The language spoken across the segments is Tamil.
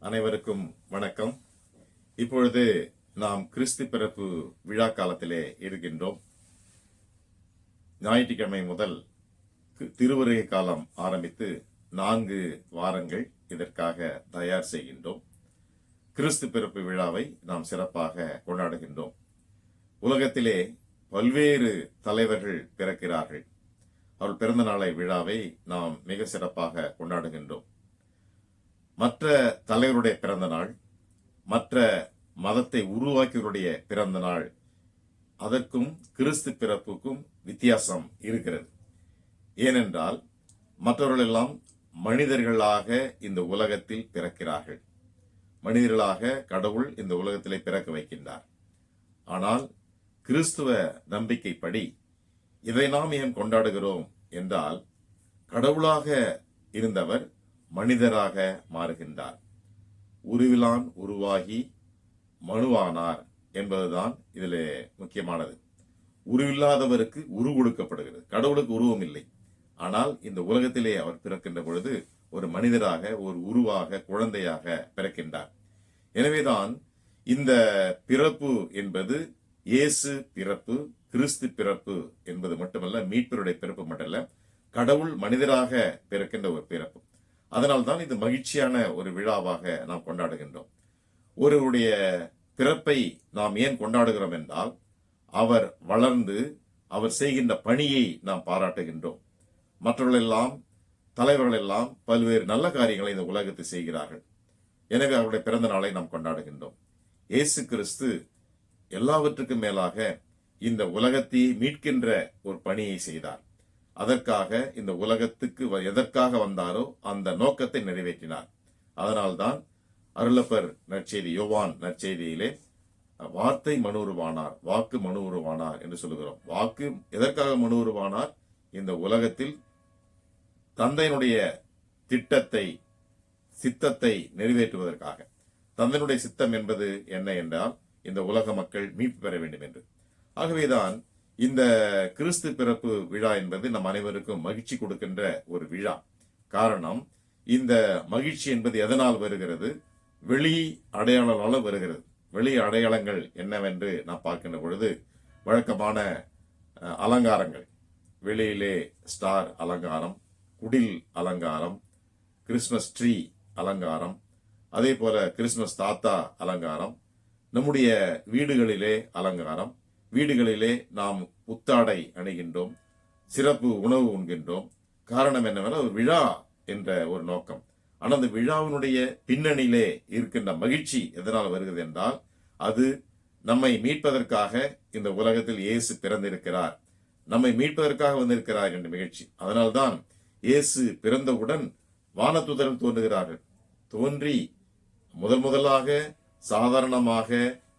அனைவருக்கும் வணக்கம். இப்பொழுது நாம் கிறிஸ்து பிறப்பு விழா காலத்திலே இருக்கின்றோம். ஞாயிற்றுக்கிழமை முதல் திருவருகை காலம் ஆரம்பித்து நான்கு வாரங்கள் இதற்காக தயார் செய்கின்றோம். கிறிஸ்து பிறப்பு விழாவை நாம் சிறப்பாக கொண்டாடுகின்றோம். உலகத்திலே பல்வேறு தலைவர்கள் பிறக்கிறார்கள். அவர் பிறந்த நாளை விழாவை நாம் மிக சிறப்பாக கொண்டாடுகின்றோம். மற்ற தலைவருடைய பிறந்த நாள் மற்ற மதத்தை உருவாக்கியவருடைய பிறந்த நாள் அதற்கும் கிறிஸ்து பிறப்புக்கும் வித்தியாசம் இருக்கிறது. ஏனென்றால் மற்றவர்களெல்லாம் மனிதர்களாக இந்த உலகத்தில் பிறக்கிறார்கள். மனிதர்களாக கடவுள் இந்த உலகத்திலே பிறக்க வைக்கின்றார். ஆனால் கிறிஸ்துவ நம்பிக்கைப்படி இதை நாம் ஏன் கொண்டாடுகிறோம் என்றால் கடவுளாக இருந்தவர் மனிதராக மாறுகின்றார். உருவிலான் உருவாகி மனுவானார் என்பதுதான் இதில் முக்கியமானது. உருவில்லாதவருக்கு உரு கொடுக்கப்படுகிறது. கடவுளுக்கு உருவம் இல்லை. ஆனால் இந்த உலகத்திலே அவர் பிறக்கின்ற பொழுது ஒரு மனிதராக ஒரு உருவாக குழந்தையாக பிறக்கின்றார். எனவேதான் இந்த பிறப்பு என்பது இயேசு பிறப்பு கிறிஸ்து பிறப்பு என்பது மட்டுமல்ல மீட்பருடைய பிறப்பு மட்டுமல்ல கடவுள் மனிதராக பிறக்கின்ற ஒரு பிறப்பு. அதனால்தான் இது மகிழ்ச்சியான ஒரு விழாவாக நாம் கொண்டாடுகின்றோம். ஒருவருடைய பிறப்பை நாம் ஏன் கொண்டாடுகிறோம் என்றால் அவர் வளர்ந்து அவர் செய்கின்ற பணியை நாம் பாராட்டுகின்றோம். மற்றவர்களெல்லாம் தலைவர்களெல்லாம் பல்வேறு நல்ல காரியங்களை இந்த உலகத்தில் செய்கிறார்கள். எனவே அவருடைய பிறந்த நாளை நாம் கொண்டாடுகின்றோம். இயேசு கிறிஸ்து எல்லாவற்றுக்கும் மேலாக இந்த உலகத்தை மீட்கின்ற ஒரு பணியை செய்தார். அதற்காக இந்த உலகத்துக்கு வ- எதற்காக வந்தாரோ அந்த நோக்கத்தை நிறைவேற்றினார். அதனால்தான் அருளப்பர் நற்செய்தி யோவான் நற்செய்தியிலே வார்த்தை மனு உருவானார் வாக்கு மனு உருவானார் என்று சொல்லுகிறோம். வாக்கு எதற்காக மனு உருவானார் இந்த உலகத்தில் தந்தையினுடைய திட்டத்தை சித்தத்தை நிறைவேற்றுவதற்காக. தந்தையினுடைய சித்தம் என்பது என்ன என்றால் இந்த உலக மக்கள் மீட்பு பெற வேண்டும் என்று. ஆகவேதான் இந்த கிறிஸ்து பிறப்பு விழா என்பது நம் அனைவருக்கும் மகிழ்ச்சி கொடுக்கின்ற ஒரு விழா. காரணம் இந்த மகிழ்ச்சி என்பது எதனால் வருகிறது? வெளி அடையாளங்களால் வருகிறது. வெளி அடையாளங்கள் என்னவென்று நான் பார்க்கின்ற பொழுது வழக்கமான அலங்காரங்கள். வெளியிலே ஸ்டார் அலங்காரம் குடில் அலங்காரம் கிறிஸ்மஸ் ட்ரீ அலங்காரம் அதே போல கிறிஸ்மஸ் தாத்தா அலங்காரம் நம்முடைய வீடுகளிலே அலங்காரம் வீடுகளிலே நாம் புத்தாடை அணிகின்றோம் சிறப்பு உணவு உண்கின்றோம். காரணம் என்னவென்றால் ஒரு விழா என்ற ஒரு நோக்கம். ஆனால் அந்த விழாவினுடைய பின்னணியிலே இருக்கின்ற மகிழ்ச்சி எதனால் வருகிறது என்றால் அது நம்மை மீட்பதற்காக இந்த உலகத்தில் இயேசு பிறந்திருக்கிறார். நம்மை மீட்பதற்காக வந்திருக்கிறார் என்ற மகிழ்ச்சி. அதனால்தான் இயேசு பிறந்தவுடன் வானத்துதர்கள் தோன்றுகிறார்கள். தோன்றி முதல் முதலாக சாதாரணமாக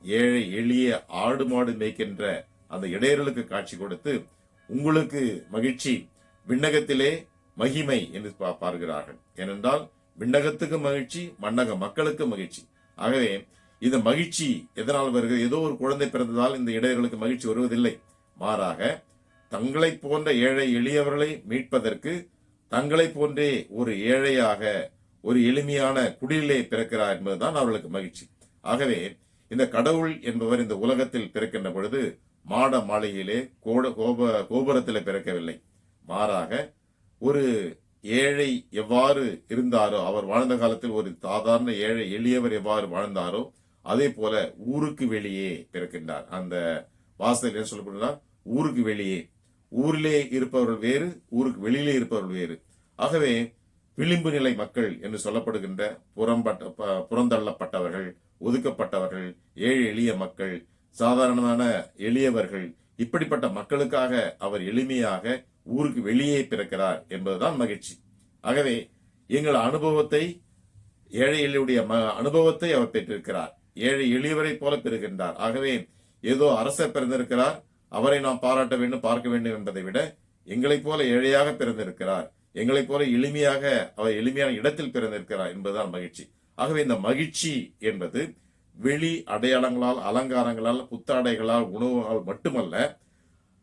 ஏழை எளிய ஆடு மாடு மேய்க்கின்ற அந்த இடையர்களுக்கு காட்சி கொடுத்து உங்களுக்கு மகிழ்ச்சி விண்ணகத்திலே மகிமை என்று பார்க்கிறார்கள் ஏனென்றால் விண்ணகத்துக்கு மகிழ்ச்சி மண்ணக மக்களுக்கு மகிழ்ச்சி. ஆகவே இந்த மகிழ்ச்சி எதனால் வருகிறது? ஏதோ ஒரு குழந்தை பிறந்ததால் இந்த இடையர்களுக்கு மகிழ்ச்சி வருவதில்லை. மாறாக தங்களைப் போன்ற ஏழை எளியவர்களை மீட்பதற்கு தங்களைப் போன்றே ஒரு ஏழையாக ஒரு எளிமையான குடிலே பிறக்கிறார் என்பதுதான் அவர்களுக்கு மகிழ்ச்சி. ஆகவே இந்த கடவுள் என்பவர் இந்த உலகத்தில் பிறக்கின்ற பொழுது மாட மாளிகையிலே கோட கோப கோபுரத்தில் பிறக்கவில்லை. மாறாக ஒரு ஏழை எவ்வாறு இருந்தாரோ அவர் வாழ்ந்த காலத்தில் ஒரு சாதாரண ஏழை எளியவர் எவ்வாறு வாழ்ந்தாரோ அதே போல ஊருக்கு வெளியே பிறக்கின்றார். அந்த வாசல் என்ன சொல்லப்படுகிறார்? ஊருக்கு வெளியே. ஊரிலே இருப்பவர்கள் வேறு ஊருக்கு வெளியிலே இருப்பவர்கள் வேறு. ஆகவே விளிம்பு நிலை மக்கள் என்று சொல்லப்படுகின்ற புறம்பட்ட ப- புறந்தள்ளப்பட்டவர்கள் ஒதுக்கப்பட்டவர்கள் ஏழை எளிய மக்கள் சாதாரணமான எளியவர்கள் இப்படிப்பட்ட மக்களுக்காக அவர் எளிமையாக ஊருக்கு வெளியே பிறக்கிறார் என்பதுதான் மகிழ்ச்சி. ஆகவே எங்கள் அனுபவத்தை ஏழை எளியுடைய ம- அனுபவத்தை அவர் பெற்றிருக்கிறார். ஏழை எளியவரை போல பெறுகின்றார். ஆகவே ஏதோ அரசர் பிறந்திருக்கிறார் அவரை நாம் பாராட்ட வேண்டும் பார்க்க வேண்டும் என்பதை விட எங்களைப் போல ஏழையாக பிறந்திருக்கிறார். எங்களைப் போல எளிமையாக அவர் எளிமையான இடத்தில் பிறந்திருக்கிறார் என்பதுதான் மகிழ்ச்சி. ஆகவே இந்த மகிழ்ச்சி என்பது வெளி அடையாளங்களால் அலங்காரங்களால் புத்தாடைகளால் உணவுகளால் மட்டுமல்ல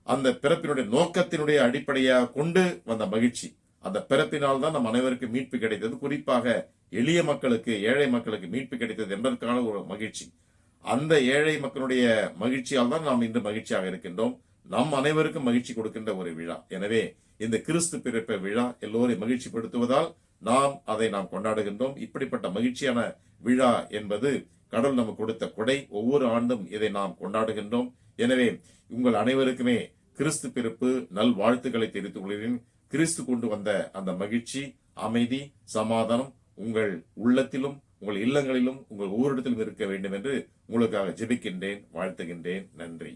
அந்த பிறப்பினுடைய நோக்கத்தினுடைய அடிப்படையாக கொண்டு வந்த மகிழ்ச்சி. அந்த பிறப்பினால் தான் நம் அனைவருக்கும் மீட்பு கிடைத்தது. குறிப்பாக எளிய மக்களுக்கு ஏழை மக்களுக்கு மீட்பு கிடைத்தது என்பதற்கான ஒரு மகிழ்ச்சி. அந்த ஏழை மக்களுடைய மகிழ்ச்சியால் தான் நாம் இன்று மகிழ்ச்சியாக இருக்கின்றோம். நம் அனைவருக்கும் மகிழ்ச்சி கொடுக்கின்ற ஒரு விழா. எனவே இந்த கிறிஸ்து பிறப்ப விழா எல்லோரையும் மகிழ்ச்சிப்படுத்துவதால் நாம் அதை நாம் கொண்டாடுகின்றோம். இப்படிப்பட்ட மகிழ்ச்சியான விழா என்பது கடவுள் நமக்கு கொடுத்த கொடை. ஒவ்வொரு ஆண்டும் இதை நாம் கொண்டாடுகின்றோம். எனவே உங்கள் அனைவருக்குமே கிறிஸ்து பிறப்பு நல் வாழ்த்துக்களை தெரிவித்துக் கொள்கிறேன். கிறிஸ்து கொண்டு வந்த அந்த மகிழ்ச்சி அமைதி சமாதானம் உங்கள் உள்ளத்திலும் உங்கள் இல்லங்களிலும் உங்கள் ஒவ்வொரு இடத்திலும் இருக்க வேண்டும் என்று உங்களுக்காக ஜெபிக்கின்றேன் வாழ்த்துகின்றேன். நன்றி.